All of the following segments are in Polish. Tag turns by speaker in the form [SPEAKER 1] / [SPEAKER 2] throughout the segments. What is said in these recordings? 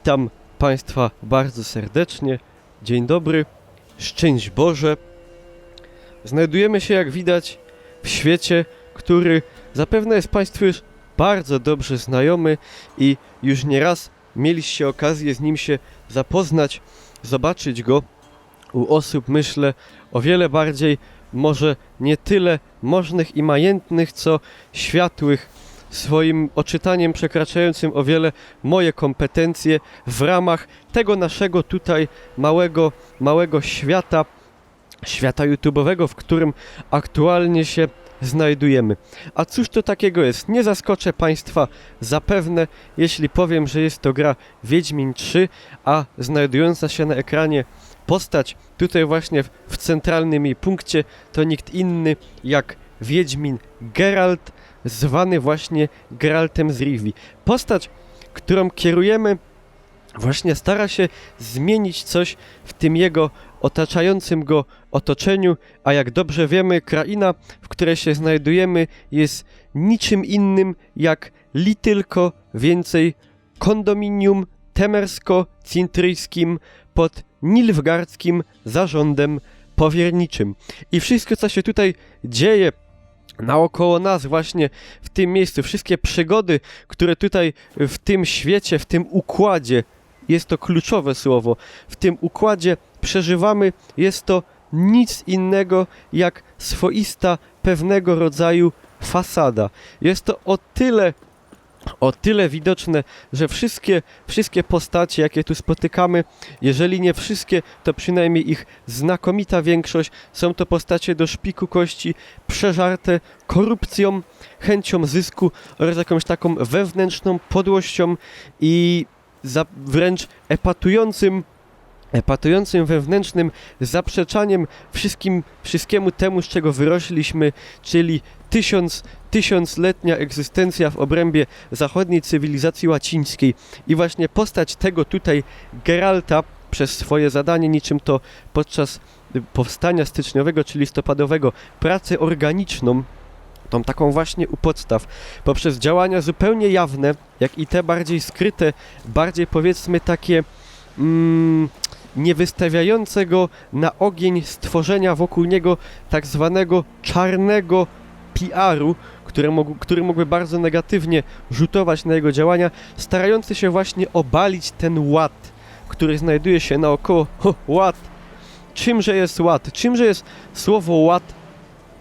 [SPEAKER 1] Witam Państwa bardzo serdecznie. Dzień dobry, szczęść Boże. Znajdujemy się, jak widać, w świecie, który zapewne jest Państwu już bardzo dobrze znajomy i już nieraz mieliście okazję z nim się zapoznać, zobaczyć go u osób, myślę, o wiele bardziej, może nie tyle możnych i majętnych, co światłych, swoim oczytaniem przekraczającym o wiele moje kompetencje w ramach tego naszego tutaj małego, małego świata, świata YouTube'owego, w którym aktualnie się znajdujemy. A cóż to takiego jest? Nie zaskoczę Państwa zapewne, jeśli powiem, że jest to gra Wiedźmin 3, a znajdująca się na ekranie postać tutaj właśnie w, w centralnym jej punkcie to nikt inny jak Wiedźmin Geralt, zwany właśnie Geraltem z Rivii. Postać, którą kierujemy, właśnie stara się zmienić coś w tym jego otaczającym go otoczeniu, a jak dobrze wiemy, kraina, w której się znajdujemy, jest niczym innym jak li tylko więcej kondominium temersko-cintryjskim pod nilfgardzkim zarządem powierniczym. I wszystko, co się tutaj dzieje naokoło nas, właśnie w tym miejscu, wszystkie przygody, które tutaj w tym świecie, w tym układzie, jest to kluczowe słowo, w tym układzie przeżywamy, jest to nic innego jak swoista pewnego rodzaju fasada. Jest to o tyle o tyle widoczne, że wszystkie, wszystkie postacie, jakie tu spotykamy, jeżeli nie wszystkie, to przynajmniej ich znakomita większość, są to postacie do szpiku kości, przeżarte korupcją, chęcią zysku oraz jakąś taką wewnętrzną podłością i za, wręcz epatującym epatującym wewnętrznym zaprzeczaniem wszystkim, wszystkiemu temu, z czego wyrośliśmy, czyli tysiąc, tysiącletnia egzystencja w obrębie zachodniej cywilizacji łacińskiej. I właśnie postać tego tutaj Geralta przez swoje zadanie, niczym to podczas powstania styczniowego czy listopadowego, pracę organiczną, tą taką właśnie u podstaw, poprzez działania zupełnie jawne, jak i te bardziej skryte, bardziej powiedzmy takie mm, nie wystawiające go na ogień stworzenia wokół niego tak zwanego czarnego PR-u, który, mógł, który mógłby bardzo negatywnie rzutować na jego działania, starający się właśnie obalić ten ład, który znajduje się naokoło. Ład! Czymże jest ład? Czymże jest słowo ład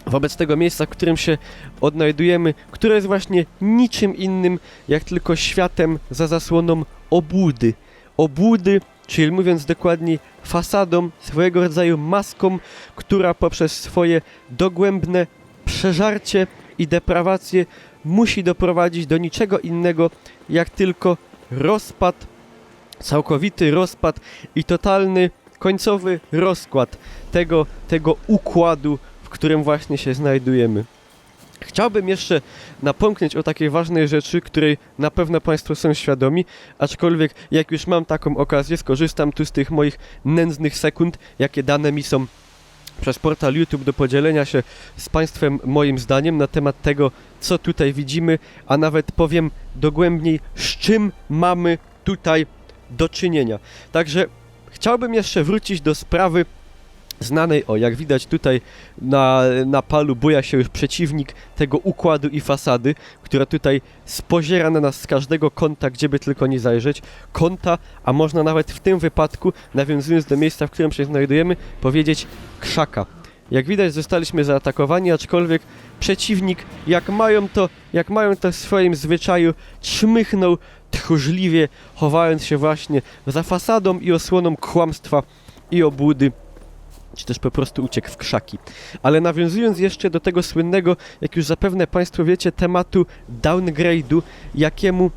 [SPEAKER 1] wobec tego miejsca, w którym się odnajdujemy, które jest właśnie niczym innym, jak tylko światem za zasłoną obłudy. Obłudy, czyli mówiąc dokładniej, fasadą, swojego rodzaju maską, która poprzez swoje dogłębne przeżarcie i deprawację musi doprowadzić do niczego innego, jak tylko rozpad, całkowity rozpad i totalny, końcowy rozkład tego, tego układu, w którym właśnie się znajdujemy. Chciałbym jeszcze napomknąć o takiej ważnej rzeczy, której na pewno Państwo są świadomi, aczkolwiek jak już mam taką okazję, skorzystam tu z tych moich nędznych sekund, jakie dane mi są przez portal YouTube do podzielenia się z Państwem moim zdaniem na temat tego, co tutaj widzimy, a nawet powiem dogłębniej, z czym mamy tutaj do czynienia. Także chciałbym jeszcze wrócić do sprawy znanej, o jak widać tutaj na, na palu buja się już przeciwnik tego układu i fasady, która tutaj spoziera na nas z każdego kąta, gdzie by tylko nie zajrzeć. Kąta, a można nawet w tym wypadku, nawiązując do miejsca, w którym się znajdujemy, powiedzieć krzaka. Jak widać zostaliśmy zaatakowani, aczkolwiek przeciwnik, jak mają to, jak mają to w swoim zwyczaju, czmychnął tchórzliwie, chowając się właśnie za fasadą i osłoną kłamstwa i obłudy czy też po prostu uciekł w krzaki. Ale nawiązując jeszcze do tego słynnego, jak już zapewne Państwo wiecie, tematu downgrade'u, jakiemu,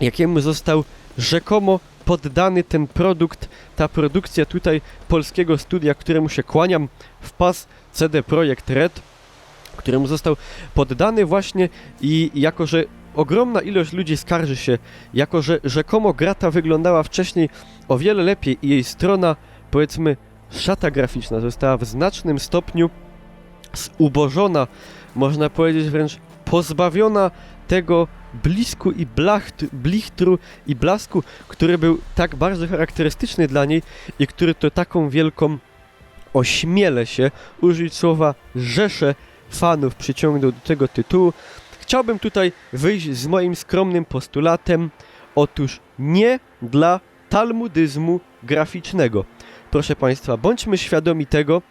[SPEAKER 1] jakiemu został rzekomo poddany ten produkt, ta produkcja tutaj polskiego studia, któremu się kłaniam w pas CD Projekt Red, któremu został poddany właśnie i jako, że ogromna ilość ludzi skarży się, jako, że rzekomo gra ta wyglądała wcześniej o wiele lepiej i jej strona, powiedzmy, szata graficzna została w znacznym stopniu zubożona, można powiedzieć wręcz pozbawiona tego blisku i blacht, blichtru i blasku, który był tak bardzo charakterystyczny dla niej i który to taką wielką, ośmielę się użyć słowa rzeszę fanów przyciągnął do tego tytułu. Chciałbym tutaj wyjść z moim skromnym postulatem, otóż nie dla talmudyzmu graficznego. Proszę Państwa, bądźmy świadomi tego,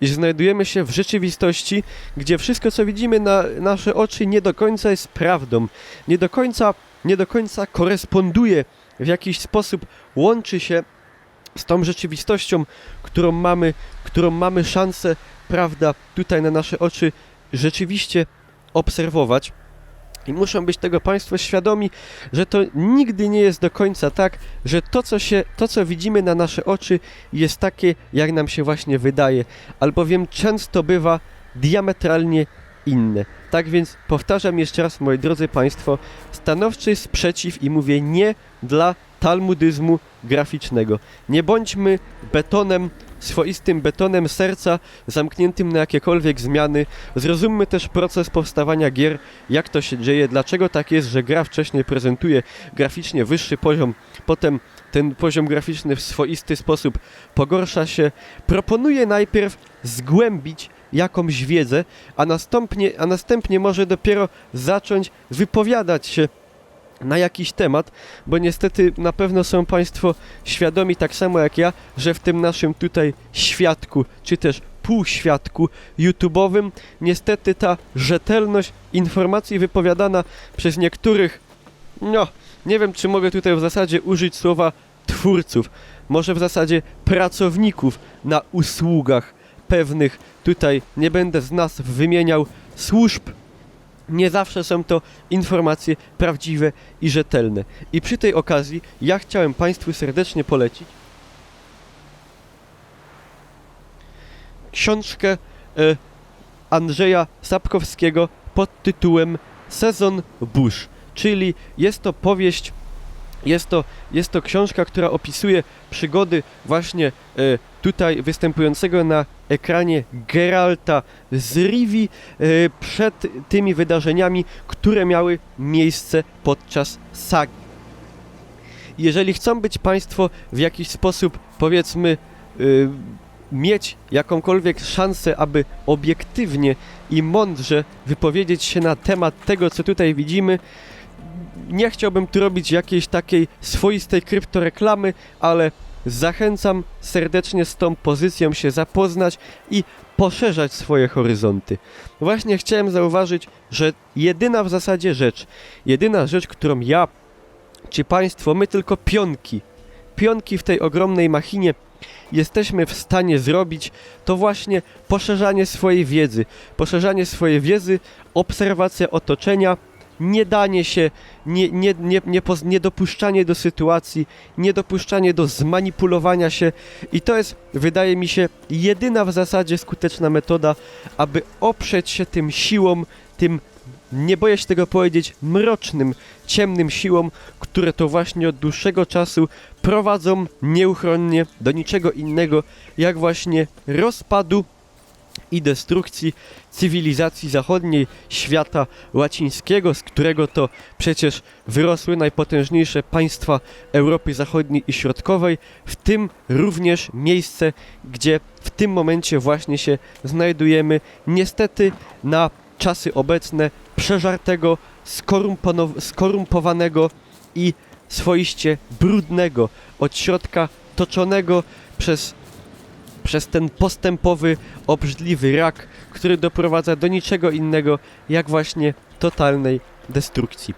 [SPEAKER 1] iż znajdujemy się w rzeczywistości, gdzie wszystko, co widzimy na nasze oczy, nie do końca jest prawdą, nie do końca, nie do końca koresponduje w jakiś sposób, łączy się z tą rzeczywistością, którą mamy, którą mamy szansę, prawda, tutaj na nasze oczy rzeczywiście obserwować. I muszą być tego Państwo świadomi, że to nigdy nie jest do końca tak, że to co, się, to, co widzimy na nasze oczy, jest takie, jak nam się właśnie wydaje, albowiem często bywa diametralnie inne. Tak więc powtarzam jeszcze raz, moi drodzy Państwo, stanowczy sprzeciw i mówię nie dla talmudyzmu graficznego. Nie bądźmy betonem, swoistym betonem serca, zamkniętym na jakiekolwiek zmiany. Zrozummy też proces powstawania gier, jak to się dzieje, dlaczego tak jest, że gra wcześniej prezentuje graficznie wyższy poziom, potem ten poziom graficzny w swoisty sposób pogorsza się. Proponuję najpierw zgłębić jakąś wiedzę, a następnie, a następnie może dopiero zacząć wypowiadać się na jakiś temat, bo niestety na pewno są Państwo świadomi tak samo jak ja, że w tym naszym tutaj świadku, czy też półświadku YouTube'owym, niestety ta rzetelność informacji wypowiadana przez niektórych, no, nie wiem czy mogę tutaj w zasadzie użyć słowa twórców, może w zasadzie pracowników na usługach pewnych, tutaj nie będę z nas wymieniał służb, nie zawsze są to informacje prawdziwe i rzetelne. I przy tej okazji ja chciałem Państwu serdecznie polecić książkę e, Andrzeja Sapkowskiego pod tytułem Sezon Burz, czyli jest to powieść jest to, jest to książka, która opisuje przygody właśnie e, tutaj występującego na ekranie Geralta z Rivi e, przed tymi wydarzeniami, które miały miejsce podczas sagi. Jeżeli chcą być Państwo w jakiś sposób, powiedzmy, e, mieć jakąkolwiek szansę, aby obiektywnie i mądrze wypowiedzieć się na temat tego, co tutaj widzimy, nie chciałbym tu robić jakiejś takiej swoistej kryptoreklamy, ale zachęcam serdecznie z tą pozycją się zapoznać i poszerzać swoje horyzonty. Właśnie chciałem zauważyć, że jedyna w zasadzie rzecz, jedyna rzecz, którą ja czy Państwo, my tylko pionki, pionki w tej ogromnej machinie jesteśmy w stanie zrobić, to właśnie poszerzanie swojej wiedzy, poszerzanie swojej wiedzy, obserwacja otoczenia, nie danie się, nie, nie, nie, nie, poz- niedopuszczanie do sytuacji, niedopuszczanie do zmanipulowania się. I to jest, wydaje mi się, jedyna w zasadzie skuteczna metoda, aby oprzeć się tym siłom, tym, nie boję się tego powiedzieć, mrocznym, ciemnym siłom, które to właśnie od dłuższego czasu prowadzą nieuchronnie do niczego innego, jak właśnie rozpadu i destrukcji cywilizacji zachodniej świata łacińskiego, z którego to przecież wyrosły najpotężniejsze państwa Europy Zachodniej i Środkowej, w tym również miejsce, gdzie w tym momencie właśnie się znajdujemy, niestety na czasy obecne przeżartego, skorumpowanego i swoiście brudnego, od środka toczonego przez przez ten postępowy, obrzydliwy rak, który doprowadza do niczego innego, jak właśnie totalnej destrukcji.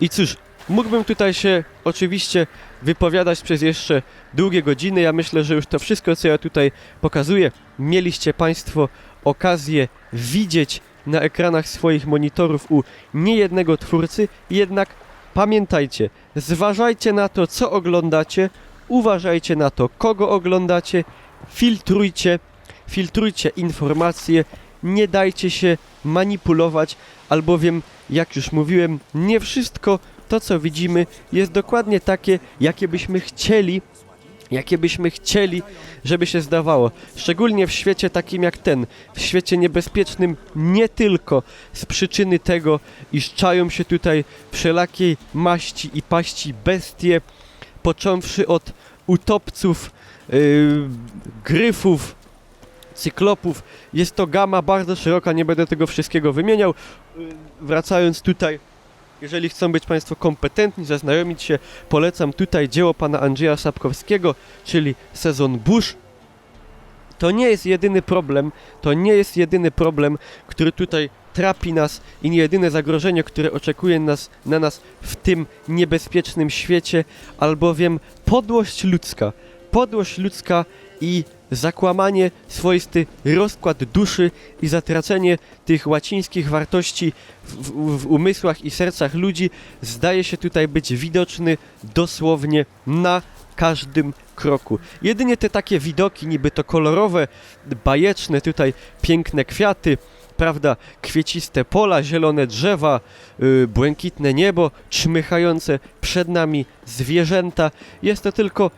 [SPEAKER 1] I cóż, mógłbym tutaj się oczywiście wypowiadać przez jeszcze długie godziny. Ja myślę, że już to wszystko, co ja tutaj pokazuję, mieliście Państwo okazję widzieć na ekranach swoich monitorów u niejednego twórcy, jednak pamiętajcie, zważajcie na to, co oglądacie, uważajcie na to, kogo oglądacie filtrujcie, filtrujcie informacje, nie dajcie się manipulować, albowiem, jak już mówiłem, nie wszystko to, co widzimy, jest dokładnie takie, jakie byśmy chcieli, jakie byśmy chcieli, żeby się zdawało. Szczególnie w świecie takim jak ten, w świecie niebezpiecznym nie tylko z przyczyny tego, iż czają się tutaj wszelakiej maści i paści bestie, począwszy od utopców, gryfów, cyklopów. Jest to gama bardzo szeroka, nie będę tego wszystkiego wymieniał. Yy, Wracając tutaj, jeżeli chcą być Państwo kompetentni, zaznajomić się, polecam tutaj dzieło pana Andrzeja Sapkowskiego, czyli Sezon Bush. To nie jest jedyny problem, to nie jest jedyny problem, który tutaj trapi nas i nie jedyne zagrożenie, które oczekuje nas, na nas w tym niebezpiecznym świecie, albowiem podłość ludzka. Podłość ludzka i zakłamanie, swoisty rozkład duszy i zatracenie tych łacińskich wartości w, w, w umysłach i sercach ludzi zdaje się tutaj być widoczny dosłownie na każdym kroku. Jedynie te takie widoki, niby to kolorowe, bajeczne, tutaj piękne kwiaty, prawda, kwieciste pola, zielone drzewa, yy, błękitne niebo, czmychające przed nami zwierzęta. Jest to tylko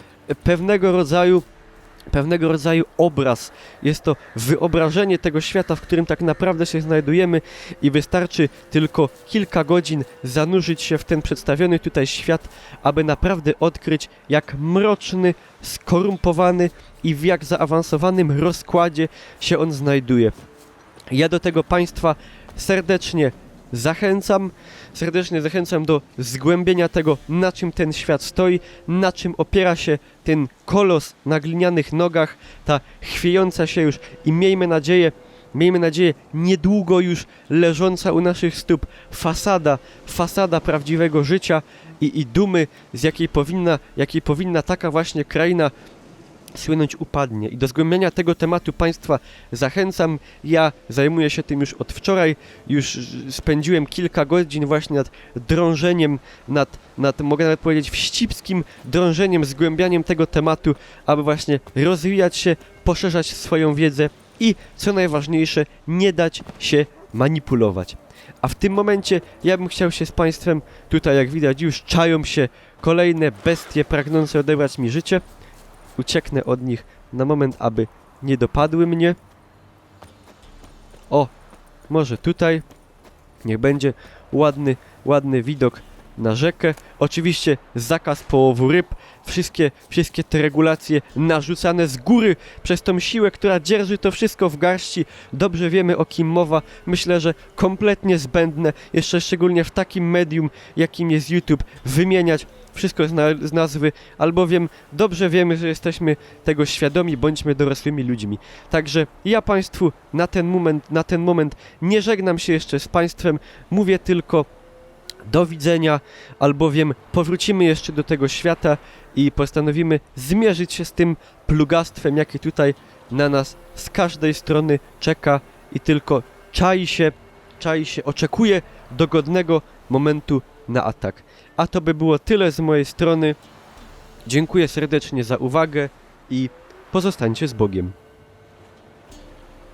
[SPEAKER 1] pewnego rodzaju pewnego rodzaju obraz. Jest to wyobrażenie tego świata, w którym tak naprawdę się znajdujemy i wystarczy tylko kilka godzin zanurzyć się w ten przedstawiony tutaj świat, aby naprawdę odkryć, jak mroczny, skorumpowany i w jak zaawansowanym rozkładzie się on znajduje. Ja do tego Państwa serdecznie zachęcam, serdecznie zachęcam do zgłębienia tego, na czym ten świat stoi, na czym opiera się ten kolos na glinianych nogach, ta chwiejąca się już i miejmy nadzieję, miejmy nadzieję, niedługo już leżąca u naszych stóp fasada, fasada prawdziwego życia i, i dumy, z jakiej powinna, jakiej powinna taka właśnie kraina słynąć upadnie. I do zgłębienia tego tematu Państwa zachęcam. Ja zajmuję się tym już od wczoraj. Już spędziłem kilka godzin właśnie nad drążeniem, nad, nad mogę nawet powiedzieć, wścibskim drążeniem, zgłębianiem tego tematu, aby właśnie rozwijać się, poszerzać swoją wiedzę i, co najważniejsze, nie dać się manipulować. A w tym momencie ja bym chciał się z Państwem, tutaj jak widać już czają się kolejne bestie pragnące odebrać mi życie ucieknę od nich na moment, aby nie dopadły mnie. O, może tutaj. Niech będzie ładny, ładny widok na rzekę. Oczywiście zakaz połowu ryb. Wszystkie, wszystkie te regulacje narzucane z góry przez tą siłę, która dzierży to wszystko w garści. Dobrze wiemy o kim mowa. Myślę, że kompletnie zbędne, jeszcze szczególnie w takim medium, jakim jest YouTube, wymieniać wszystko z, na, z nazwy, albowiem dobrze wiemy, że jesteśmy tego świadomi, bądźmy dorosłymi ludźmi. Także ja Państwu na ten moment, na ten moment nie żegnam się jeszcze z Państwem, mówię tylko do widzenia, albowiem powrócimy jeszcze do tego świata i postanowimy zmierzyć się z tym plugastwem, jakie tutaj na nas z każdej strony czeka i tylko czai się, czai się, oczekuje dogodnego momentu na atak. A to by było tyle z mojej strony. Dziękuję serdecznie za uwagę i pozostańcie z Bogiem.